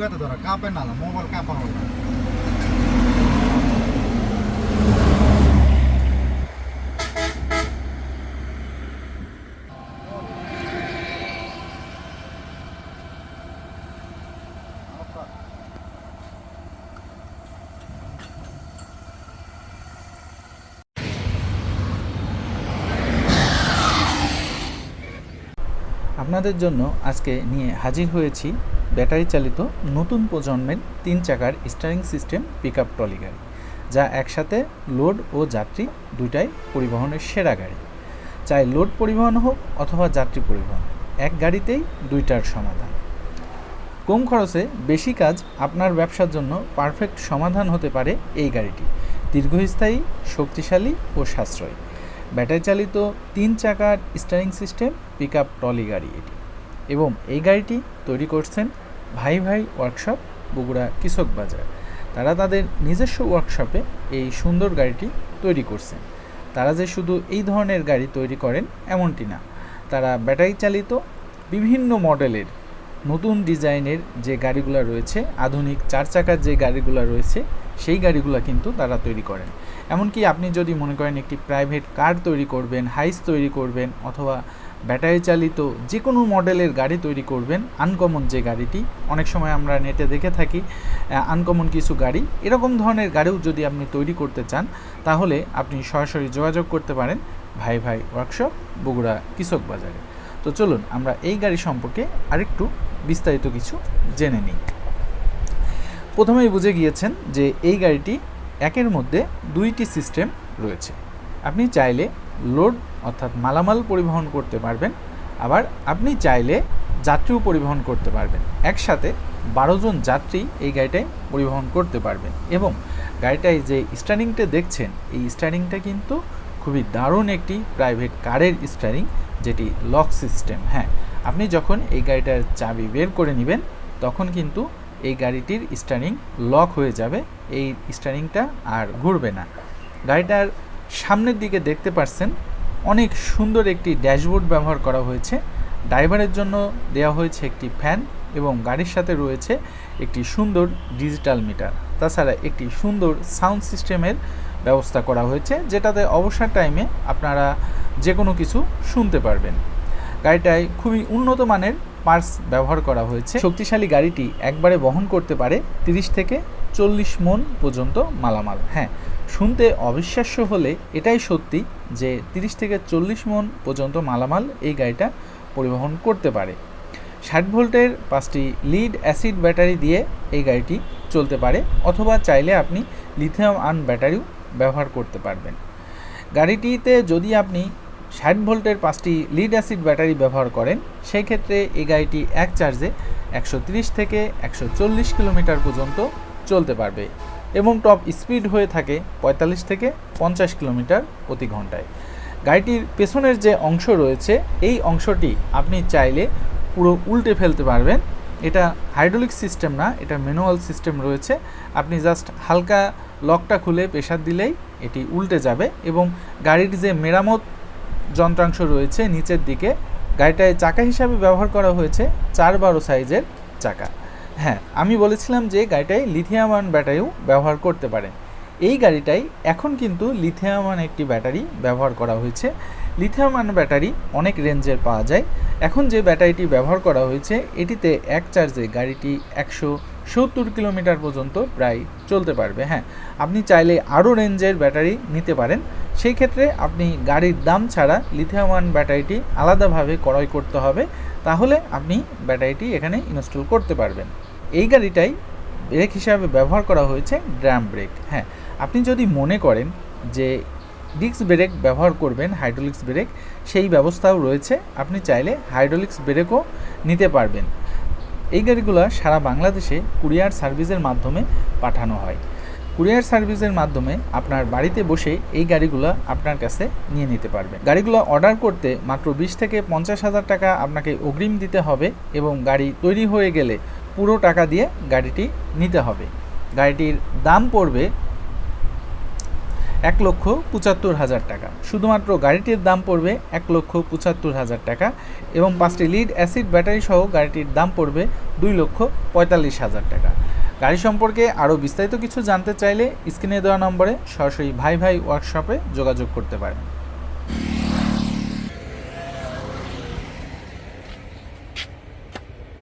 না না মোবাইল কাপা হবে আপনাদের জন্য আজকে নিয়ে হাজির হয়েছি ব্যাটারি চালিত নতুন প্রজন্মের তিন চাকার steering system pick up trolley গাড়ি, যা একসাথে লোড ও যাত্রী দুইটাই পরিবহনের সেরা গাড়ি। চাই লোড পরিবহন হোক অথবা যাত্রী পরিবহন, এক গাড়িতেই দুইটার সমাধান। কম খরচে বেশি কাজ আপনার ব্যবসার জন্য পারফেক্ট সমাধান হতে পারে এই গাড়িটি। দীর্ঘস্থায়ী, শক্তিশালী ও সাশ্রয়ী। ব্যাটারি চালিত তিন চাকার steering system pick up trolley গাড়ি এটি। এবং এই গাড়িটি তৈরি করছেন ভাই ভাই ওয়ার্কশপ বগুড়া কৃষক বাজার। তারা তাদের নিজস্ব ওয়ার্কশপে এই সুন্দর গাড়িটি তৈরি করছেন। তারা যে শুধু এই ধরনের গাড়ি তৈরি করেন এমনটি না। তারা ব্যাটারি চালিত বিভিন্ন মডেলের নতুন ডিজাইনের যে গাড়িগুলো রয়েছে, আধুনিক চার চাকার যে গাড়িগুলো রয়েছে, সেই গাড়িগুলো কিন্তু তারা তৈরি করেন। এমনকি আপনি যদি মনে করেন একটি প্রাইভেট কার তৈরি করবেন হাইস তৈরি করবেন, অথবা ব্যাটারি চালিত যে কোনো মডেলের গাড়ি তৈরি করবেন। আনকমন যে গাড়িটি, অনেক সময় আমরা নেটে দেখে থাকি আনকমন কিছু গাড়ি। এরকম ধরনের গাড়িও যদি আপনি তৈরি করতে চান, তাহলে আপনি সরাসরি যোগাযোগ করতে পারেন ভাই ভাই ওয়ার্কশপ বগুড়া কৃষক বাজারে। তো চলুন, আমরা এই গাড়ি সম্পর্কে আরেকটু বিস্তারিত কিছু জেনে নিই। প্রথমেই বুঝে গিয়েছেন যে এই গাড়িটি একের মধ্যে দুইটি সিস্টেম রয়েছে। আপনি চাইলে লোড অর্থাৎ মালামাল পরিবহন করতে পারবেন। আবার আপনি চাইলে যাত্রীও পরিবহন করতে পারবেন। একসাথে বারো জন যাত্রী এই গাড়িটায় পরিবহন করতে পারবেন এবং গাড়িটায় যে স্টারিংটা দেখছেন, এই স্টারিংটা কিন্তু খুবই দারুণ একটি প্রাইভেট কারের স্টারিং যেটি লক সিস্টেম হ্যাঁ। আপনি যখন এই গাড়িটার চাবি বের করে নেবেন, তখন কিন্তু এই গাড়িটির স্টারিং লক হয়ে যাবে, এই স্টারিংটা আর ঘুরবে না। গাড়িটার সামনের দিকে দেখতে পাচ্ছেন অনেক সুন্দর একটি ড্যাশবোর্ড ব্যবহার করা হয়েছে। ড্রাইভারের জন্য দেওয়া হয়েছে একটি ফ্যান এবং গাড়ির সাথে রয়েছে একটি সুন্দর ডিজিটাল মিটার। তাছাড়া একটি সুন্দর সাউন্ড সিস্টেমের ব্যবস্থা করা হয়েছে, যেটাতে অবসর টাইমে আপনারা যে কোনো কিছু শুনতে পারবেন। গাড়িটায় খুবই উন্নত মানের পার্টস ব্যবহার করা হয়েছে। শক্তিশালী গাড়িটি একবারে বহন করতে পারে তিরিশ থেকে চল্লিশ মন পর্যন্ত মালামাল। হ্যাঁ শুনতে অবিশ্বাস্য হলে এটাই সত্যি যে তিরিশ থেকে চল্লিশ মন পর্যন্ত মালামাল এই গাড়িটা পরিবহন করতে পারে। ষাট ভোল্টের পাঁচটি লিড অ্যাসিড ব্যাটারি দিয়ে এই গাড়িটি চলতে পারে অথবা চাইলে আপনি লিথিয়াম আন ব্যাটারিও ব্যবহার করতে পারবেন। গাড়িটিতে যদি আপনি ষাট ভোল্টের পাঁচটি লিড অ্যাসিড ব্যাটারি ব্যবহার করেন, সেই ক্ষেত্রে এই গাড়িটি এক চার্জে একশো থেকে একশো চল্লিশ কিলোমিটার পর্যন্ত চলতে পারবে। এবং টপ স্পিড হয়ে থাকে পঁয়তাল্লিশ থেকে পঞ্চাশ কিলোমিটার প্রতি ঘন্টায়। গাড়িটির পেছনের যে অংশ রয়েছে, এই অংশটি আপনি চাইলে পুরো উল্টে ফেলতে পারবেন। এটা হাইড্রোলিক সিস্টেম না, এটা ম্যানুয়াল সিস্টেম রয়েছে। আপনি জাস্ট হালকা লকটা খুলে প্রেশার দিলেই এটি উল্টে যাবে এবং গাড়ির যে মেরামত যন্ত্রাংশ রয়েছে নিচের দিকে, গাড়িটায় চাকা হিসাবে ব্যবহার করা হয়েছে চার বারো সাইজের চাকা। হ্যাঁ আমি বলেছিলাম যে গাড়িটায় লিথিয়াম আয়ন ব্যাটারিও ব্যবহার করতে পারেন এই গাড়িটাই এখন কিন্তু লিথিয়াম আয়ন একটি ব্যাটারি ব্যবহার করা হয়েছে। লিথিয়াম আয়ন ব্যাটারি অনেক রেঞ্জের পাওয়া যায়। এখন যে ব্যাটারিটি ব্যবহার করা হয়েছে, এটিতে এক চার্জে গাড়িটি একশো সত্তর কিলোমিটার পর্যন্ত প্রায় চলতে পারবে। হ্যাঁ আপনি চাইলে আরও রেঞ্জের ব্যাটারি নিতে পারেন। সেই ক্ষেত্রে আপনি গাড়ির দাম ছাড়া লিথিয়াম ব্যাটারিটি আলাদাভাবে ক্রয় করতে হবে। তাহলে আপনি ব্যাটারিটি এখানে ইনস্টল করতে পারবেন। এই গাড়িটাই ব্রেক হিসাবে ব্যবহার করা হয়েছে ড্রাম ব্রেক হ্যাঁ আপনি যদি মনে করেন যে ডিস্ক ব্রেক ব্যবহার করবেন হাইড্রোলিক্স ব্রেক সেই ব্যবস্থাও রয়েছে, আপনি চাইলে হাইড্রোলিক্স ব্রেকও নিতে পারবেন। এই গাড়িগুলো সারা বাংলাদেশে কুরিয়ার সার্ভিসের মাধ্যমে পাঠানো হয়। কুরিয়ার সার্ভিসের মাধ্যমে আপনার বাড়িতে বসে এই গাড়িগুলো আপনার কাছে নিয়ে নিতে পারবে গাড়িগুলো অর্ডার করতে মাত্র বিশ থেকে পঞ্চাশ হাজার টাকা আপনাকে অগ্রিম দিতে হবে এবং গাড়ি তৈরি হয়ে গেলে পুরো টাকা দিয়ে গাড়িটি নিতে হবে। গাড়িটির দাম পড়বে এক লক্ষ পঁচাত্তর হাজার টাকা। শুধুমাত্র গাড়িটির দাম পড়বে এক লক্ষ পঁচাত্তর হাজার টাকা এবং পাঁচটি লিড অ্যাসিড ব্যাটারি সহ গাড়িটির দাম পড়বে দুই লক্ষ পঁয়তাল্লিশ হাজার টাকা। গাড়ি সম্পর্কে আরও বিস্তারিত কিছু জানতে চাইলে স্ক্রিনে দেওয়া নম্বরে সরাসরি ভাই ভাই ওয়ার্কশপে যোগাযোগ করতে পারেন।